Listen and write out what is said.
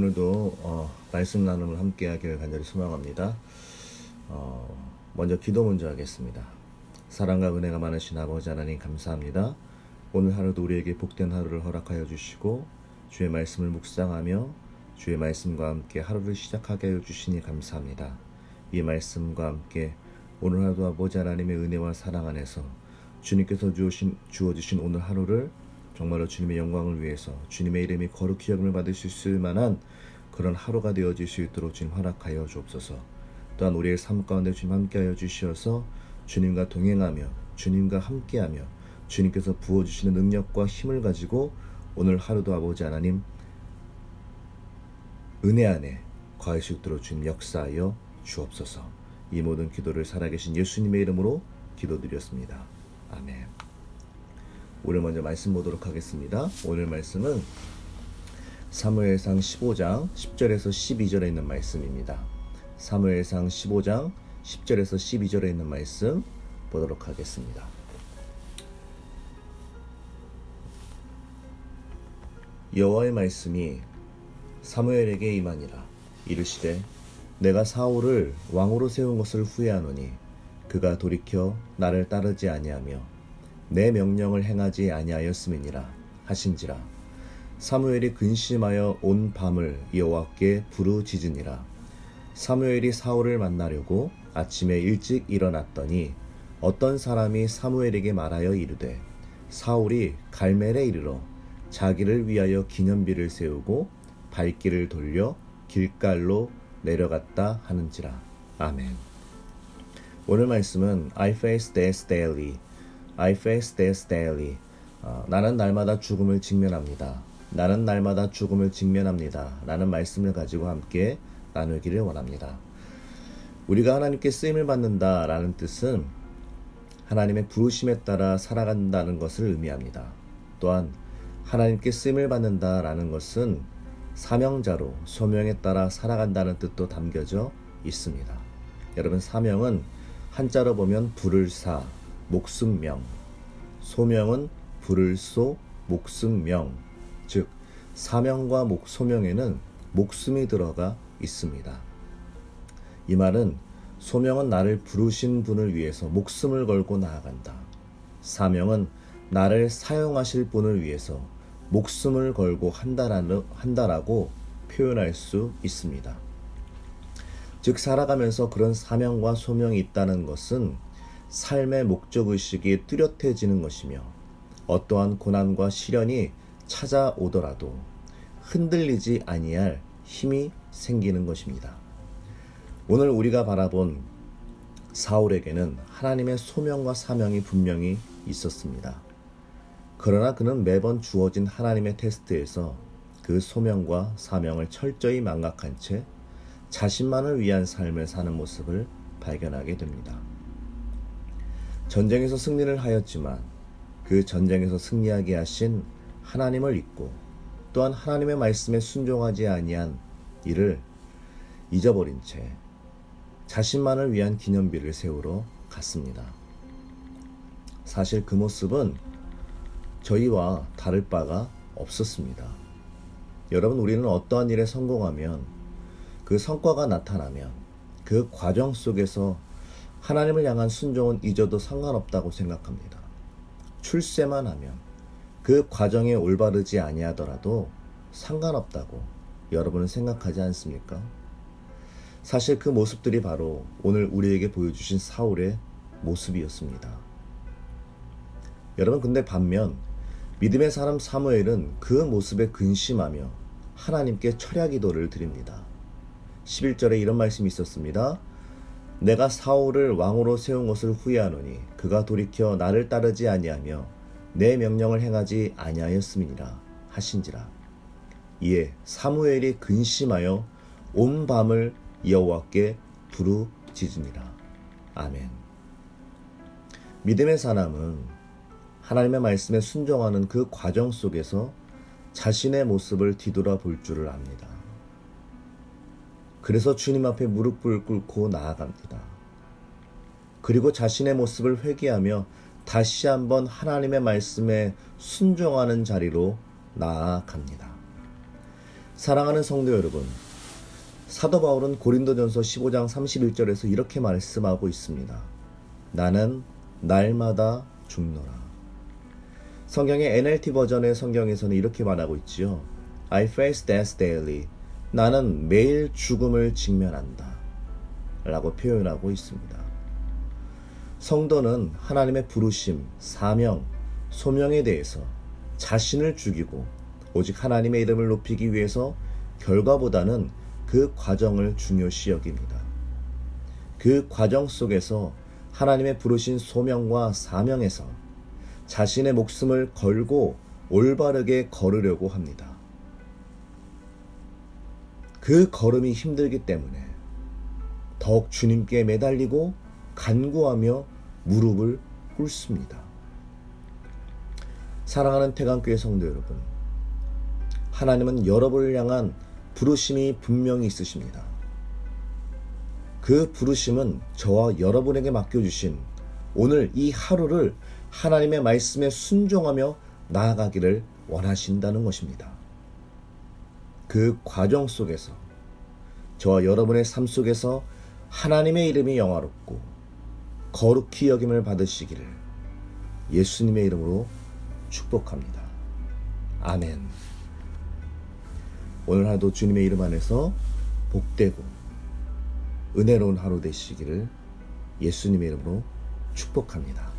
오늘도 어, 말씀 나눔을 함께 하기를 간절히 소망합니다. 어, 먼저 기도 먼저 하겠습니다. 사랑과 은혜가 많으신 아버지 하나님 감사합니다. 오늘 하루도 우리에게 복된 하루를 허락하여 주시고 주의 말씀을 묵상하며 주의 말씀과 함께 하루를 시작하게 하여 주시니 감사합니다. 이 말씀과 함께 오늘 하루도 아버지 하나님의 은혜와 사랑 안에서 주님께서 주신, 주어주신 오늘 하루를 정말로 주님의 영광을 위해서 주님의 이름이 거룩히 여김을 받을 수 있을 만한 그런 하루가 되어질 수 있도록 주님 허락하여 주옵소서. 또한 우리의 삶 가운데 주님 함께하여 주시어서 주님과 동행하며 주님과 함께하며 주님께서 부어 주시는 능력과 힘을 가지고 오늘 하루도 아버지 하나님 은혜 안에 거할 수 있도록 주님 역사하여 주옵소서. 이 모든 기도를 살아계신 예수님의 이름으로 기도드렸습니다. 아멘. 오늘 먼저 말씀 보도록 하겠습니다. 오늘 말씀은 사무엘상 15장 10절에서 12절에 있는 말씀입니다. 사무엘상 15장 10절에서 12절에 있는 말씀 보도록 하겠습니다. 여호와의 말씀이 사무엘에게 임하니라 이르시되 내가 사울을 왕으로 세운 것을 후회하노니 그가 돌이켜 나를 따르지 아니하며 내 명령을 행하지 아니하였음이니라 하신지라 사무엘이 근심하여 온 밤을 여호와께 부르짖으니라 사무엘이 사울을 만나려고 아침에 일찍 일어났더니 어떤 사람이 사무엘에게 말하여 이르되 사울이 갈멜에 이르러 자기를 위하여 기념비를 세우고 발길을 돌려 길갈로 내려갔다 하는지라 아멘. 오늘 말씀은 I face death daily. I face death daily. 어, 나는 날마다 죽음을 직면합니다. 나는 날마다 죽음을 직면합니다. 라는 말씀을 가지고 함께 나누기를 원합니다. 우리가 하나님께 쓰임을 받는다 라는 뜻은 하나님의 부르심에 따라 살아간다는 것을 의미합니다. 또한 하나님께 쓰임을 받는다 라는 것은 사명자로 소명에 따라 살아간다는 뜻도 담겨져 있습니다. 여러분 사명은 한자로 보면 불을 사, 목숨명, 소명은 불을 쏘, 목숨명, 즉 사명과 목 소명에는 목숨이 들어가 있습니다. 이 말은 소명은 나를 부르신 분을 위해서 목숨을 걸고 나아간다. 사명은 나를 사용하실 분을 위해서 목숨을 걸고 한다라는, 한다라고 표현할 수 있습니다. 즉, 살아가면서 그런 사명과 소명이 있다는 것은 삶의 목적의식이 뚜렷해지는 것이며 어떠한 고난과 시련이 찾아오더라도 흔들리지 아니할 힘이 생기는 것입니다. 오늘 우리가 바라본 사울에게는 하나님의 소명과 사명이 분명히 있었습니다. 그러나 그는 매번 주어진 하나님의 테스트에서 그 소명과 사명을 철저히 망각한 채 자신만을 위한 삶을 사는 모습을 발견하게 됩니다. 전쟁에서 승리를 하였지만 그 전쟁에서 승리하게 하신 하나님을 잊고 또한 하나님의 말씀에 순종하지 아니한 이를 잊어버린 채 자신만을 위한 기념비를 세우러 갔습니다. 사실 그 모습은 저희와 다를 바가 없었습니다. 여러분, 우리는 어떠한 일에 성공하면 그 성과가 나타나면 그 과정 속에서 하나님을 향한 순종은 잊어도 상관없다고 생각합니다. 출세만 하면 그 과정에 올바르지 아니하더라도 상관없다고 여러분은 생각하지 않습니까? 사실 그 모습들이 바로 오늘 우리에게 보여주신 사울의 모습이었습니다. 여러분 근데 반면 믿음의 사람 사무엘은 그 모습에 근심하며 하나님께 철야 기도를 드립니다. 11절에 이런 말씀이 있었습니다. 내가 사울을 왕으로 세운 것을 후회하노니 그가 돌이켜 나를 따르지 아니하며 내 명령을 행하지 아니하였음이니라 하신지라. 이에 사무엘이 근심하여 온 밤을 여호와께 부르짖으니라. 아멘. 믿음의 사람은 하나님의 말씀에 순종하는 그 과정 속에서 자신의 모습을 뒤돌아 볼 줄을 압니다. 그래서 주님 앞에 무릎을 꿇고 나아갑니다. 그리고 자신의 모습을 회개하며 다시 한번 하나님의 말씀에 순종하는 자리로 나아갑니다. 사랑하는 성도 여러분, 사도 바울은 고린도전서 15장 31절에서 이렇게 말씀하고 있습니다. 나는 날마다 죽노라. 성경의 NLT 버전의 성경에서는 이렇게 말하고 있지요. I face death daily. 나는 매일 죽음을 직면한다. 라고 표현하고 있습니다. 성도는 하나님의 부르심, 사명, 소명에 대해서 자신을 죽이고 오직 하나님의 이름을 높이기 위해서 결과보다는 그 과정을 중요시 여깁니다. 그 과정 속에서 하나님의 부르신 소명과 사명에서 자신의 목숨을 걸고 올바르게 걸으려고 합니다. 그 걸음이 힘들기 때문에 더욱 주님께 매달리고 간구하며 무릎을 꿇습니다. 사랑하는 태강교회 성도 여러분, 하나님은 여러분을 향한 부르심이 분명히 있으십니다. 그 부르심은 저와 여러분에게 맡겨주신 오늘 이 하루를 하나님의 말씀에 순종하며 나아가기를 원하신다는 것입니다. 그 과정 속에서 저와 여러분의 삶 속에서 하나님의 이름이 영화롭고 거룩히 여김을 받으시기를 예수님의 이름으로 축복합니다. 아멘. 오늘 하루도 주님의 이름 안에서 복되고 은혜로운 하루 되시기를 예수님의 이름으로 축복합니다.